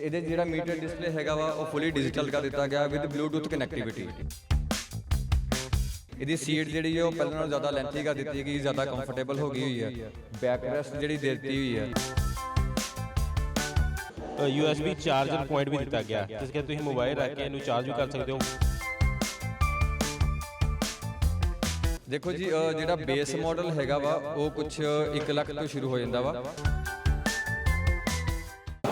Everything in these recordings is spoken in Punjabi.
ਇਹਦੇ ਜਿਹੜਾ ਮੀਟਰ ਡਿਸਪਲੇ ਹੈਗਾ ਵਾ ਉਹ ਫੁੱਲੀ ਡਿਜੀਟਲ ਕਰ ਦਿੱਤਾ ਗਿਆ ਵਿਦ ਬਲੂਟੁੱਥ ਕਨੈਕਟੀਵਿਟੀ ਇਹਦੀ ਸੀਟ ਜਿਹੜੀ ਹੈ ਉਹ ਪਹਿਲਾਂ ਨਾਲੋਂ ਜ਼ਿਆਦਾ ਲੈਂਥੀ ਕਰ ਦਿੱਤੀ ਗਈ ਜ਼ਿਆਦਾ ਕੰਫਰਟੇਬਲ ਹੋ ਗਈ ਹੋਈ ਹੈ ਬੈਕ ਰੈਸਟ ਜਿਹੜੀ ਦੇ ਦਿੱਤੀ ਹੋਈ ਹੈ USB ਚਾਰਜਰ ਪੁਆਇੰਟ ਵੀ ਦਿੱਤਾ ਗਿਆ। ਜਿਸ ਕਿ ਤੁਸੀਂ ਮੋਬਾਈਲ ਰੱਖ ਕੇ ਇਹਨੂੰ ਚਾਰਜ ਵੀ ਕਰ ਸਕਦੇ ਹੋ। ਦੇਖੋ ਜੀ ਜਿਹੜਾ ਬੇਸ ਮਾਡਲ ਹੈਗਾ ਵਾ ਉਹ ਕੁਝ 1 ਲੱਖ ਤੋਂ ਸ਼ੁਰੂ ਹੋ ਜਾਂਦਾ ਵਾ।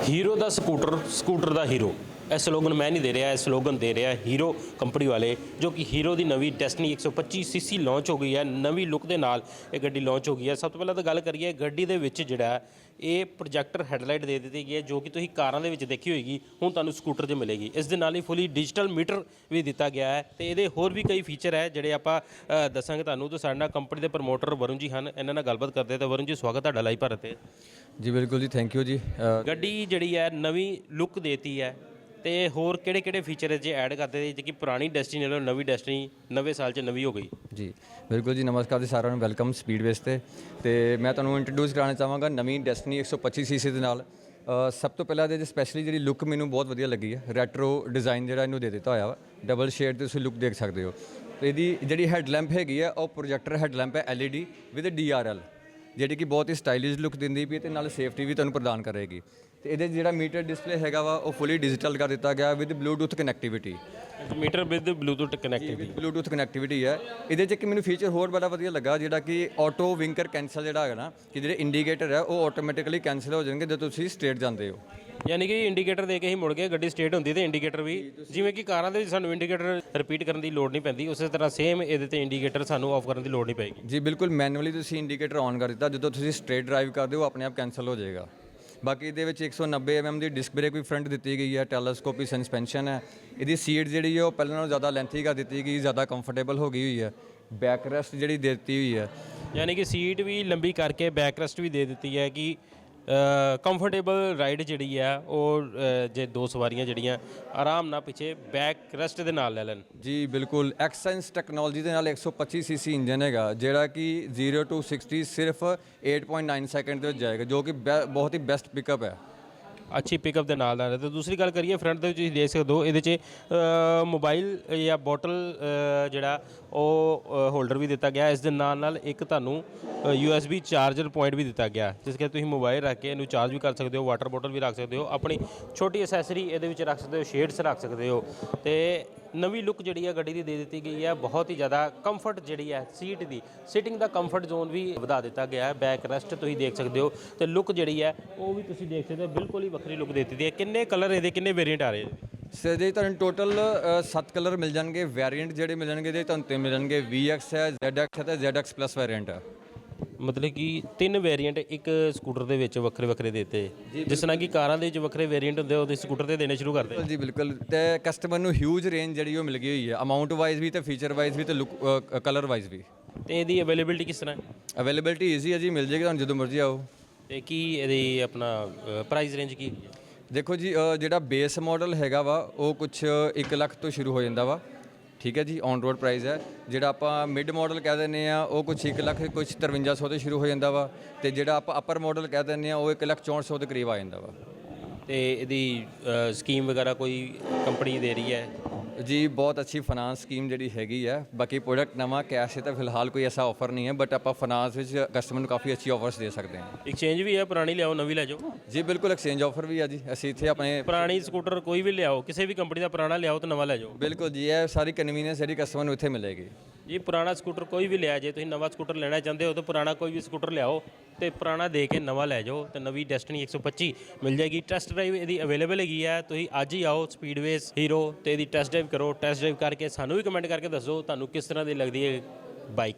ਹੀਰੋ ਦਾ ਸਕੂਟਰ ਸਕੂਟਰ ਦਾ ਹੀਰੋ। ਇਹ ਸਲੋਗਨ ਮੈਂ ਨਹੀਂ ਦੇ ਰਿਹਾ ਇਹ ਸਲੋਗਨ ਦੇ ਰਿਹਾ ਹੀਰੋ ਕੰਪਨੀ ਵਾਲੇ ਜੋ ਕਿ ਹੀਰੋ ਦੀ ਨਵੀਂ ਡੈਸਟਨੀ 125 ਸੀਸੀ ਲਾਂਚ ਹੋ ਗਈ ਹੈ ਨਵੀਂ ਲੁੱਕ ਦੇ ਨਾਲ ਇਹ ਗੱਡੀ ਲਾਂਚ ਹੋ ਗਈ ਹੈ। ਸਭ ਤੋਂ ਪਹਿਲਾਂ ਤਾਂ ਗੱਲ ਕਰੀਏ ਗੱਡੀ ਦੇ ਵਿੱਚ ਜਿਹੜਾ ਇਹ ਪ੍ਰੋਜੈਕਟਰ ਹੈਡਲਾਈਟ ਦੇ ਦਿੱਤੀ ਗਈ ਹੈ ਜੋ ਕਿ ਤੁਸੀਂ ਕਾਰਾਂ ਦੇ ਵਿੱਚ ਦੇਖੀ ਹੋਏਗੀ ਹੁਣ ਤੁਹਾਨੂੰ ਸਕੂਟਰ 'ਚ ਮਿਲੇਗੀ। ਇਸ ਦੇ ਨਾਲ ਹੀ ਫੁੱਲੀ ਡਿਜੀਟਲ ਮੀਟਰ ਵੀ ਦਿੱਤਾ ਗਿਆ ਹੈ ਤੇ ਇਹਦੇ ਹੋਰ ਵੀ ਕਈ ਫੀਚਰ ਹੈ ਜਿਹੜੇ ਆਪਾਂ ਦੱਸਾਂਗੇ ਤੁਹਾਨੂੰ। ਤੇ ਸਾਡੇ ਨਾਲ ਕੰਪਨੀ ਦੇ ਪ੍ਰਮੋਟਰ ਵਰੁਣ ਜੀ ਹਨ ਇਹਨਾਂ ਨਾਲ ਗੱਲਬਾਤ ਕਰਦੇ ਤਾਂ ਵਰੁਣ ਜੀ ਸਵਾਗਤ ਤੁਹਾਡਾ ਲਾਈਵ ਭਾਰਤ ਤੇ। ਜੀ ਬਿਲਕੁਲ ਜੀ ਥੈਂਕ ਯੂ ਜੀ। ਗੱਡੀ ਜਿਹੜੀ ਹੈ ਨਵੀਂ ਲੁੱਕ ਦੇਤੀ ਹੈ। ਤੇ ਹੋਰ ਕਿਹੜੇ ਕਿਹੜੇ ਫੀਚਰ ਜੇ ਐਡ ਕਰਦੇ ਨੇ ਜਿਹੜੀ ਪੁਰਾਣੀ ਡੈਸਟੀਨੀ ਨਾਲੋਂ ਨਵੀਂ ਡੈਸਟੀਨੀ ਨਵੇਂ ਸਾਲ 'ਚ ਨਵੀਂ ਹੋ ਗਈ। ਜੀ, ਬਿਲਕੁਲ ਜੀ, ਨਮਸਕਾਰ ਜੀ ਸਾਰਿਆਂ ਨੂੰ ਵੈਲਕਮ ਸਪੀਡਵੇਸ ਤੇ। ਤੇ ਮੈਂ ਤੁਹਾਨੂੰ ਇੰਟਰੋਡਿਊਸ ਕਰਾਉਣਾ ਚਾਹਾਂਗਾ ਨਵੀਂ ਡੈਸਟਨੀ 125 ਸੀਸੀ ਦੇ ਨਾਲ। ਸਭ ਤੋਂ ਪਹਿਲਾਂ ਇਹਦੇ ਸਪੈਸ਼ਲੀ ਜਿਹੜੀ ਲੁੱਕ ਮੈਨੂੰ ਬਹੁਤ ਵਧੀਆ ਲੱਗੀ ਹੈ। ਰੈਟਰੋ ਡਿਜ਼ਾਈਨ ਜਿਹੜਾ ਇਹਨੂੰ ਦੇ ਦਿੱਤਾ ਹੋਇਆ ਵਾ। ਡਬਲ ਸ਼ੇਡ ਤੇ ਤੁਸੀਂ ਲੁੱਕ ਦੇਖ ਸਕਦੇ ਹੋ। ਤੇ ਇਹਦੀ ਜਿਹੜੀ ਹੈਡਲੈਂਪ ਹੈਗੀ ਆ, ਉਹ ਪ੍ਰੋਜੈਕਟਰ ਹੈਡਲੈਂਪ ਹੈ LED ਵਿਦ DRL ਜਿਹੜੀ ਕਿ ਬਹੁਤ ਹੀ ਸਟਾਈਲਿਸ਼ ਲੁੱਕ ਦਿੰਦੀ ਵੀ ਤੇ ਨਾਲ ਸੇਫਟੀ ਵੀ ਤੁਹਾਨੂੰ ਪ੍ਰਦਾਨ ਕਰੇਗੀ। ਤੇ ਇਹਦੇ 'ਚ ਜਿਹੜਾ ਮੀਟਰ ਡਿਸਪਲੇ ਹੈਗਾ ਵਾ ਉਹ ਫੁੱਲੀ ਡਿਜੀਟਲ ਕਰ ਦਿੱਤਾ ਗਿਆ with Bluetooth connectivity meter with Bluetooth connectivity Bluetooth connectivity ਹੈ। ਇਹਦੇ 'ਚ ਇੱਕ ਮੈਨੂੰ ਫੀਚਰ ਹੋਰ ਬੜਾ ਵਧੀਆ ਲੱਗਾ ਜਿਹੜਾ ਕਿ ਆਟੋ ਵਿੰਕਰ ਕੈਂਸਲ ਜਿਹੜਾ ਹੈਗਾ ਨਾ ਕਿ ਜਿਹੜੇ ਇੰਡੀਕੇਟਰ ਹੈ ਉਹ ਆਟੋਮੈਟਿਕਲੀ ਕੈਂਸਲ ਹੋ ਜਾਣਗੇ ਜਦੋਂ ਤੁਸੀਂ ਸਟ੍ਰੇਟ ਜਾਂਦੇ ਹੋ। ਯਾਨੀ ਕਿ ਇੰਡੀਕੇਟਰ ਦੇ ਕੇ ਹੀ ਮੁੜ ਗਏ ਗੱਡੀ ਸਟੇਟ ਹੁੰਦੀ ਤੇ ਇੰਡੀਕੇਟਰ ਵੀ ਜਿਵੇਂ ਕਿ ਕਾਰਾਂ ਦੇ ਵਿੱਚ ਸਾਨੂੰ ਇੰਡੀਕੇਟਰ ਰਿਪੀਟ ਕਰਨ ਦੀ ਲੋੜ ਨਹੀਂ ਪੈਂਦੀ ਉਸੇ ਤਰ੍ਹਾਂ ਸੇਮ ਇਹਦੇ ਤੇ ਇੰਡੀਕੇਟਰ ਸਾਨੂੰ ਆਫ ਕਰਨ ਦੀ ਲੋੜ ਨਹੀਂ ਪਏਗੀ। ਜੀ ਬਿਲਕੁਲ ਮੈਨੂਅਲੀ ਤੁਸੀਂ ਇੰਡੀਕੇਟਰ ਔਨ ਕਰ ਦਿੱਤਾ ਜਦੋਂ ਤੁਸੀਂ ਸਟ੍ਰੇਟ ਡਰਾਈਵ ਕਰਦੇ ਹੋ ਆਪਣੇ ਆਪ ਕੈਂਸਲ ਹੋ ਜਾਏਗਾ। ਬਾਕੀ ਇਹਦੇ ਵਿੱਚ 190 mm ਦੀ ਡਿਸਕ ਬ੍ਰੇਕ ਵੀ ਫਰੰਟ ਦਿੱਤੀ ਗਈ ਹੈ ਟੈਲੀਸਕੋਪੀ ਸਸਪੈਂਸ਼ਨ ਹੈ। ਇਹਦੀ ਸੀਟ ਜਿਹੜੀ ਹੈ ਉਹ ਪਹਿਲਾਂ ਨਾਲੋਂ ਜ਼ਿਆਦਾ ਲੈਂਥੀ ਕਰ ਦਿੱਤੀ ਗਈ, ਜ਼ਿਆਦਾ ਕੰਫਰਟੇਬਲ ਹੋ ਗਈ ਹੋਈ ਹੈ। ਬੈਕ ਰੈਸਟ ਜਿਹੜੀ ਦੇ ਦਿੱਤੀ ਹੋਈ ਹੈ। ਯਾਨੀ ਕਿ ਸੀਟ ਵੀ ਲੰਬੀ ਕਰਕੇ ਬੈਕ ਰੈਸਟ ਵੀ ਦੇ ਦਿੱਤੀ ਹੈ ਕਿ ਕੰਫਰਟੇਬਲ ਰਾਈਡ ਜਿਹੜੀ ਹੈ ਉਹ ਅ, ਜੇ ਦੋ ਸਵਾਰੀਆਂ ਜਿਹੜੀਆਂ ਆਰਾਮ ਨਾਲ ਪਿੱਛੇ ਬੈਕ ਰੈਸਟ ਦੇ ਨਾਲ ਲੈ ਲੈਣ। ਜੀ ਬਿਲਕੁਲ। ਐਕਸੈਂਸ ਟੈਕਨੋਲੋਜੀ ਦੇ ਨਾਲ 125 ਸੀਸੀ ਇੰਜਨ ਹੈਗਾ ਜਿਹੜਾ ਕਿ 0 ਟੂ 60 ਸਿਰਫ 8.9 ਸੈਕਿੰਡ ਦੇ ਵਿੱਚ ਜਾਏਗਾ ਜੋ ਕਿ ਬੈ- ਬਹੁਤ ਹੀ ਬੈਸਟ ਪਿਕਅਪ ਹੈ। ਅੱਛੀ ਪਿਕਅਪ ਦੇ ਨਾਲ ਨਾਲ। ਹੈ ਤੇ ਦੂਸਰੀ ਗੱਲ ਕਰੀਏ ਫਰੰਟ ਦੇ ਵਿੱਚ ਤੁਸੀਂ ਦੇਖ ਸਕਦੇ ਹੋ, ਇਹਦੇ 'ਚ ਮੋਬਾਈਲ ਜਾਂ ਬੋਟਲ ਜਿਹੜਾ ਉਹ ਹੋਲਡਰ ਵੀ ਦਿੱਤਾ ਗਿਆ। ਇਸ ਦੇ ਨਾਲ ਨਾਲ ਇੱਕ ਤੁਹਾਨੂੰ USB ਚਾਰਜਰ ਪੁਆਇੰਟ ਵੀ ਦਿੱਤਾ ਗਿਆ। ਜਿਸ ਕਰਕੇ ਤੁਸੀਂ ਮੋਬਾਈਲ ਰੱਖ ਕੇ ਇਹਨੂੰ ਚਾਰਜ ਵੀ ਕਰ ਸਕਦੇ ਹੋ ਵਾਟਰ ਬੋਟਲ ਵੀ ਰੱਖ ਸਕਦੇ ਹੋ। ਆਪਣੀ ਛੋਟੀ ਅਸੈਸਰੀ ਇਹਦੇ ਵਿੱਚ ਰੱਖ ਸਕਦੇ ਹੋ ਸ਼ੇਡਸ ਰੱਖ ਸਕਦੇ ਹੋ। ਤੇ ਨਵੀਂ ਲੁੱਕ ਜਿਹੜੀ ਹੈ ਗੱਡੀ ਦੀ ਦੇ ਦਿੱਤੀ ਗਈ ਹੈ। ਬਹੁਤ ਹੀ ਜ਼ਿਆਦਾ ਕੰਫਰਟ ਜਿਹੜੀ ਹੈ ਸੀਟ ਦੀ। ਸਿਟਿੰਗ ਦਾ ਕੰਫਰਟ ਜ਼ੋਨ ਵੀ ਵਧਾ ਦਿੱਤਾ ਗਿਆ ਹੈ। ਬੈਕ ਰੈਸਟ ਤੁਸੀਂ ਦੇਖ ਸਕਦੇ ਹੋ। ਤੇ ਲੁੱਕ ਜਿਹੜੀ ਹੈ, ਉਹ ਵੀ ਤੁਸੀਂ ਦੇਖ ਸਕਦੇ ਹੋ। ਬਿਲਕੁਲ ਹੀ ਵੱਖਰੀ ਲੁੱਕ ਦੇ ਦਿੱਤੀ ਹੈ। ਕਿੰਨੇ ਕਲਰ ਇਹਦੇ, ਕਿੰਨੇ ਵੇਰੀਐਂਟ ਆ ਰਹੇ ਨੇ ਸਰ ਜੀ ਤੁਹਾਨੂੰ ਟੋਟਲ 7 ਕਲਰ ਮਿਲ ਜਾਣਗੇ। ਵੈਰੀਐਂਟ ਜਿਹੜੇ ਮਿਲਣਗੇ ਜੇ ਤੁਹਾਨੂੰ ਤੇ ਮਿਲਣਗੇ। ਜਾਣਗੇ VX ਹੈ ZX ਹੈ ਤੇ ZX ਪਲੱਸ ਵੈਰੀਐਂਟ ਹੈ। ਮਤਲਬ ਕਿ ਤਿੰਨ ਵੇਰੀਐਂਟ ਇੱਕ ਸਕੂਟਰ ਦੇ ਵਿੱਚ ਵੱਖਰੇ ਵੱਖਰੇ ਦਿੱਤੇ। ਜਿਸ ਤਰ੍ਹਾਂ ਕਿ ਕਾਰਾਂ ਦੇ ਵਿੱਚ ਵੱਖਰੇ ਵੇਰੀਐਂਟ ਹੁੰਦੇ ਉਹਦੇ ਸਕੂਟਰ ਤੇ ਦੇਣੇ ਸ਼ੁਰੂ ਕਰਦੇ ਜੀ ਬਿਲਕੁਲ। ਤੇ ਕਸਟਮਰ ਨੂੰ ਹਿਊਜ ਰੇਂਜ ਜਿਹੜੀ ਉਹ ਮਿਲ ਗਈ ਹੋਈ ਹੈ। ਅਮਾਉਂਟ ਵਾਈਜ਼ ਵੀ ਤੇ ਫੀਚਰ ਵਾਈਜ਼ ਵੀ ਤੇ ਲੁੱਕ ਕਲਰ ਵਾਈਜ਼ ਵੀ। ਤੇ ਇਹਦੀ ਅਵੇਲੇਬਿਲਿਟੀ ਕਿਸ ਤਰ੍ਹਾਂ? ਹੈ ਅਵੇਲੇਬਿਲਟੀ ਈਜ਼ੀ ਹੈ ਜੀ ਮਿਲ ਜਾਏਗੀ ਤੁਹਾਨੂੰ ਜਦੋਂ ਮਰਜ਼ੀ ਆਓ। ਤੇ ਕੀ ਇਹਦੀ ਆਪਣਾ ਪ੍ਰਾਈਸ ਰੇਂਜ ਕੀ ਹੈ? ਦੇਖੋ ਜੀ ਅ, ਜਿਹੜਾ ਬੇਸ ਮਾਡਲ ਹੈਗਾ ਵਾ ਉਹ ਕੁਝ 1 ਲੱਖ ਤੋਂ ਸ਼ੁਰੂ ਹੋ ਜਾਂਦਾ ਵਾ। ਠੀਕ ਹੈ ਜੀ ਔਨ ਰੋਡ ਪ੍ਰਾਈਸ ਹੈ। ਜਿਹੜਾ ਆਪਾਂ ਮਿਡ ਮਾਡਲ ਕਹਿ ਦਿੰਦੇ ਆ ਉਹ ਕੁਝ 1 ਲੱਖ ਕੁਝ 5300 ਤੋਂ ਸ਼ੁਰੂ ਹੋ ਜਾਂਦਾ ਵਾ। ਤੇ ਜਿਹੜਾ ਆਪਾਂ ਅਪਰ ਮਾਡਲ ਕਹਿ ਦਿੰਦੇ ਆ ਉਹ 1 ਲੱਖ 6400 ਦੇ ਕਰੀਬ ਆ ਜਾਂਦਾ ਵਾ। ਤੇ ਇਹਦੀ ਸਕੀਮ ਵਗੈਰਾ ਕੋਈ ਕੰਪਨੀ ਦੇ ਰਹੀ ਹੈ? ਜੀ ਬਹੁਤ ਅੱਛੀ ਫਾਈਨਾਂਸ ਸਕੀਮ ਜਿਹੜੀ ਹੈਗੀ ਹੈ ਬਾਕੀ ਪ੍ਰੋਡਕਟ ਨਵਾਂ ਕੈਸ਼ ਹੈ ਤਾਂ ਫਿਲਹਾਲ ਕੋਈ ਐਸਾ ਆਫਰ ਨਹੀਂ ਹੈ ਬਟ ਆਪਾਂ ਫਾਈਨਾਂਸ ਵਿੱਚ ਕਸਟਮਰ ਨੂੰ ਕਾਫੀ ਅੱਛੀ ਆਫਰਸ ਦੇ ਸਕਦੇ ਹਾਂ। ਐਕਸਚੇਂਜ ਵੀ ਹੈ ਪੁਰਾਣੀ ਲਿਆਓ ਨਵੀਂ ਲੈ ਜਾਓ। ਜੀ ਬਿਲਕੁਲ ਐਕਸਚੇਂਜ ਆਫਰ ਵੀ ਹੈ ਜੀ। ਅਸੀਂ ਇੱਥੇ ਆਪਣੇ ਪੁਰਾਣੀ ਸਕੂਟਰ ਕੋਈ ਵੀ ਲਿਆਓ ਕਿਸੇ ਵੀ ਕੰਪਨੀ ਦਾ ਪੁਰਾਣਾ ਲਿਆਓ ਤੇ ਨਵਾਂ ਲੈ ਜਾਓ। ਬਿਲਕੁਲ ਜੀ ਇਹ ਸਾਰੀ ਕਨਵੀਨੀਅੰਸ ਜਿਹੜੀ ਕਸਟਮਰ ਨੂੰ ਇੱਥੇ ਮਿਲੇਗੀ। ਜੀ ਪੁਰਾਣਾ ਸਕੂਟਰ ਕੋਈ ਵੀ ਲਿਆ ਜੇ ਤੁਸੀਂ ਨਵਾਂ ਸਕੂਟਰ ਲੈਣਾ ਚਾਹੁੰਦੇ ਹੋ ਤਾਂ ਪੁਰਾਣਾ ਕੋਈ ਵੀ ਸਕੂਟਰ ਲਿਆਓ। ਤੇ ਪੁਰਾਣਾ ਦੇ ਕੇ ਨਵਾਂ ਲੈ ਜਾਓ ਤੇ ਨਵੀਂ ਡੈਸਟਨੀ 125 ਮਿਲ ਜਾਏਗੀ। ਟੈਸਟ ਡਰਾਈਵ ਇਹਦੀ ਅਵੇਲੇਬਲ ਹੈਗੀ ਹੈ ਤੁਸੀਂ ਅੱਜ ਹੀ ਆਓ ਸਪੀਡਵੇਸ ਹੀਰੋ ਤੇ ਇਹਦੀ ਟੈਸਟ ਡਰਾਈਵ ਕਰੋ। ਟੈਸਟ ਡਰਾਈਵ ਕਰਕੇ ਸਾਨੂੰ ਵੀ ਕਮੈਂਟ ਕਰਕੇ ਦੱਸੋ ਤੁਹਾਨੂੰ ਕਿਸ ਤਰ੍ਹਾਂ ਦੀ ਲੱਗਦੀ ਹੈ ਬਾਈਕ